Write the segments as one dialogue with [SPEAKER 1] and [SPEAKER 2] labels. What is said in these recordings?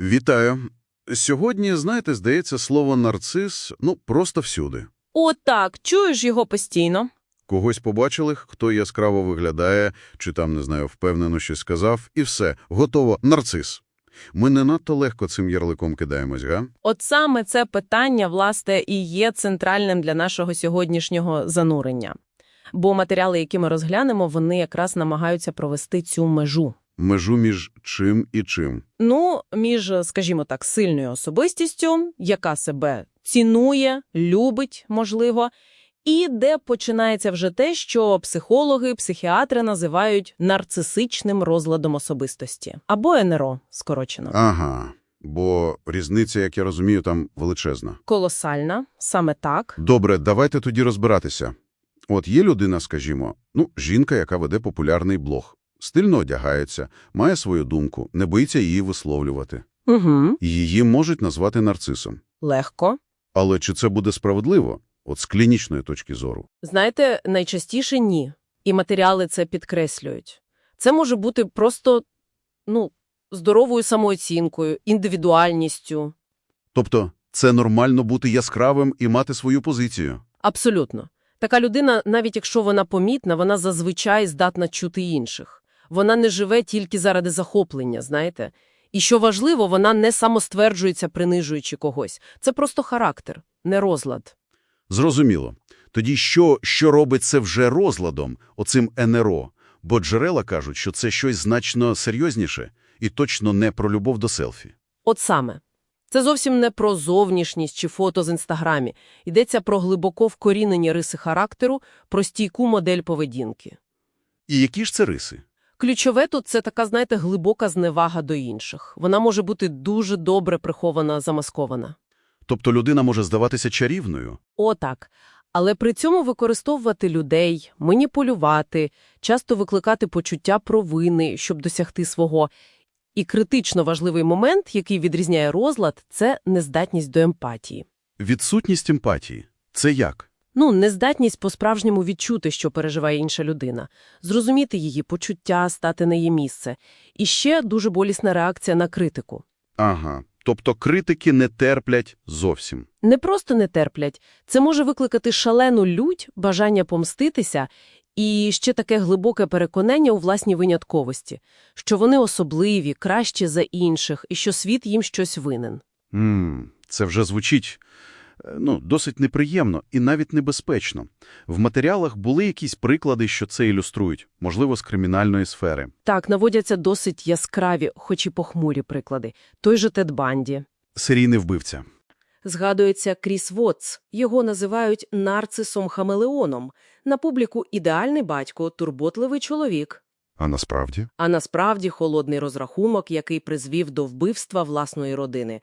[SPEAKER 1] Вітаю. Сьогодні, знаєте, здається, слово нарцис, ну, просто всюди.
[SPEAKER 2] О, так, чуєш його постійно.
[SPEAKER 1] Когось побачили, хто яскраво виглядає, чи там, не знаю, впевнено щось сказав, і все, готово, нарцис. Ми не надто легко цим ярликом кидаємось, га?
[SPEAKER 2] От саме це питання, власне, і є центральним для нашого сьогоднішнього занурення. Бо матеріали, які ми розглянемо, вони якраз намагаються провести цю межу.
[SPEAKER 1] Межу між чим і чим.
[SPEAKER 2] Ну, між, скажімо так, сильною особистістю, яка себе цінує, любить, можливо, і де починається вже те, що психологи, психіатри називають нарцисичним розладом особистості. Або НРО, скорочено.
[SPEAKER 1] Ага, бо різниця, як я розумію, там величезна.
[SPEAKER 2] Колосальна, саме так.
[SPEAKER 1] Добре, давайте тоді розбиратися. От є людина, скажімо, ну, жінка, яка веде популярний блог. Стильно одягається, має свою думку, не боїться її висловлювати.
[SPEAKER 2] Угу.
[SPEAKER 1] Її можуть назвати нарцисом.
[SPEAKER 2] Легко.
[SPEAKER 1] Але чи це буде справедливо? От з клінічної точки зору.
[SPEAKER 2] Знаєте, найчастіше ні. І матеріали це підкреслюють. Це може бути просто, ну, здоровою самооцінкою, індивідуальністю.
[SPEAKER 1] Тобто це нормально бути яскравим і мати свою позицію.
[SPEAKER 2] Абсолютно. Така людина, навіть якщо вона помітна, вона зазвичай здатна чути інших. Вона не живе тільки заради захоплення, знаєте? І що важливо, вона не самостверджується, принижуючи когось. Це просто характер, не розлад.
[SPEAKER 1] Зрозуміло. Тоді що, що робить це вже розладом, оцим НРО? Бо джерела кажуть, що це щось значно серйозніше і точно не про любов до селфі.
[SPEAKER 2] От саме. Це зовсім не про зовнішність чи фото з інстаграмі. Йдеться про глибоко вкорінені риси характеру, про стійку модель поведінки.
[SPEAKER 1] І які ж це риси?
[SPEAKER 2] Ключове тут – це така, знаєте, глибока зневага до інших. Вона може бути дуже добре прихована, замаскована.
[SPEAKER 1] Тобто людина може здаватися чарівною?
[SPEAKER 2] Отак. Але при цьому використовувати людей, маніпулювати, часто викликати почуття провини, щоб досягти свого. І критично важливий момент, який відрізняє розлад – це нездатність до емпатії.
[SPEAKER 1] Відсутність емпатії. Це як?
[SPEAKER 2] Ну, нездатність по-справжньому відчути, що переживає інша людина, зрозуміти її почуття, стати на її місце. І ще дуже болісна реакція на критику.
[SPEAKER 1] Ага. Тобто критики не терплять зовсім.
[SPEAKER 2] Не просто не терплять, це може викликати шалену лють, бажання помститися і ще таке глибоке переконання у власній винятковості, що вони особливі, кращі за інших, і що світ їм щось винен.
[SPEAKER 1] М, це вже звучить ну, досить неприємно і навіть небезпечно. В матеріалах були якісь приклади, що це ілюструють, можливо, з кримінальної сфери.
[SPEAKER 2] Так, наводяться досить яскраві, хоч і похмурі приклади. Той же Тед Банді.
[SPEAKER 1] Серійний вбивця.
[SPEAKER 2] Згадується Кріс Вотс. Його називають нарцисом-хамелеоном. На публіку ідеальний батько, турботливий чоловік.
[SPEAKER 1] А насправді?
[SPEAKER 2] А насправді холодний розрахунок, який призвів до вбивства власної родини.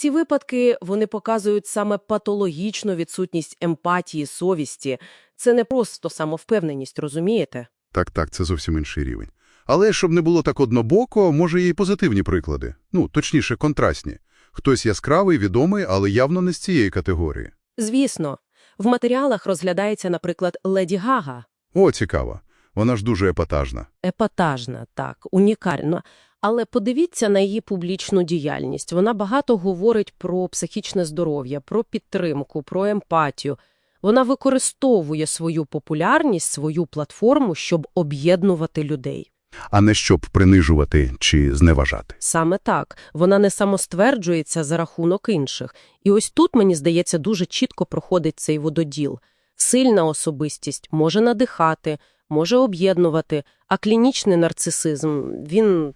[SPEAKER 2] Ці випадки вони показують саме патологічну відсутність емпатії, совісті. Це не просто самовпевненість, розумієте?
[SPEAKER 1] Так, так, це зовсім інший рівень. Але щоб не було так однобоко, може є і позитивні приклади. Ну, точніше, контрастні. Хтось яскравий, відомий, але явно не з цієї категорії.
[SPEAKER 2] Звісно, в матеріалах розглядається, наприклад, Леді Гага.
[SPEAKER 1] О, цікаво. Вона ж дуже епатажна.
[SPEAKER 2] Епатажна, так, унікальна. Але подивіться на її публічну діяльність. Вона багато говорить про психічне здоров'я, про підтримку, про емпатію. Вона використовує свою популярність, свою платформу, щоб об'єднувати людей.
[SPEAKER 1] А не щоб принижувати чи зневажати.
[SPEAKER 2] Саме так. Вона не самостверджується за рахунок інших. І ось тут, мені здається, дуже чітко проходить цей вододіл. Сильна особистість може надихати, може об'єднувати, а клінічний нарцисизм, він,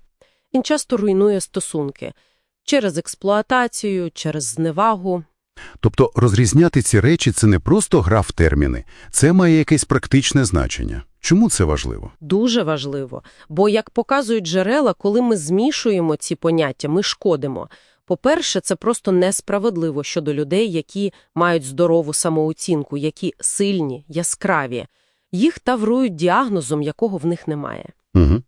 [SPEAKER 2] він часто руйнує стосунки. Через експлуатацію, через зневагу.
[SPEAKER 1] Тобто розрізняти ці речі – це не просто гра в терміни, це має якесь практичне значення. Чому це важливо?
[SPEAKER 2] Дуже важливо. Бо, як показують джерела, коли ми змішуємо ці поняття, ми шкодимо. По-перше, це просто несправедливо щодо людей, які мають здорову самооцінку, які сильні, яскраві. Їх таврують діагнозом, якого в них немає.
[SPEAKER 1] Угу.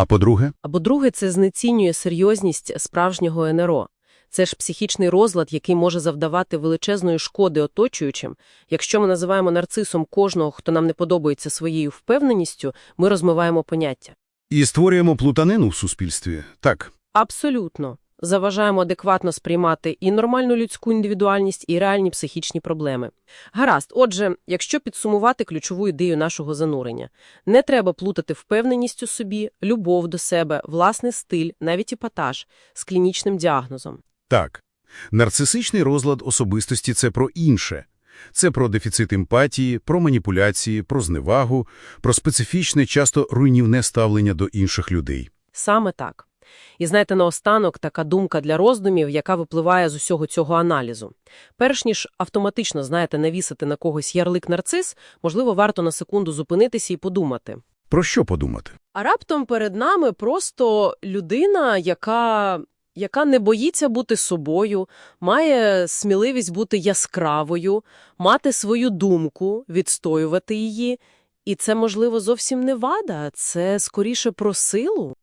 [SPEAKER 1] А по-друге?
[SPEAKER 2] Або друге, це знецінює серйозність справжнього НРО. Це ж психічний розлад, який може завдавати величезної шкоди оточуючим. Якщо ми називаємо нарцисом кожного, хто нам не подобається своєю впевненістю, ми розмиваємо поняття.
[SPEAKER 3] І створюємо плутанину в суспільстві. Так.
[SPEAKER 2] Абсолютно. Заважаємо адекватно сприймати і нормальну людську індивідуальність, і реальні психічні проблеми. Гаразд, отже, якщо підсумувати ключову ідею нашого занурення, не треба плутати впевненість у собі, любов до себе, власний стиль, навіть епатаж з клінічним діагнозом.
[SPEAKER 1] Так. Нарцисичний розлад особистості – це про інше. Це про дефіцит емпатії, про маніпуляції, про зневагу, про специфічне, часто руйнівне ставлення до інших людей.
[SPEAKER 2] Саме так. І знаєте, наостанок така думка для роздумів, яка випливає з усього цього аналізу. Перш ніж автоматично, знаєте, навісити на когось ярлик нарцис, можливо, варто на секунду зупинитися і подумати.
[SPEAKER 1] Про що подумати?
[SPEAKER 2] А раптом перед нами просто людина, яка, яка не боїться бути собою, має сміливість бути яскравою, мати свою думку, відстоювати її. І це, можливо, зовсім не вада, це скоріше про силу.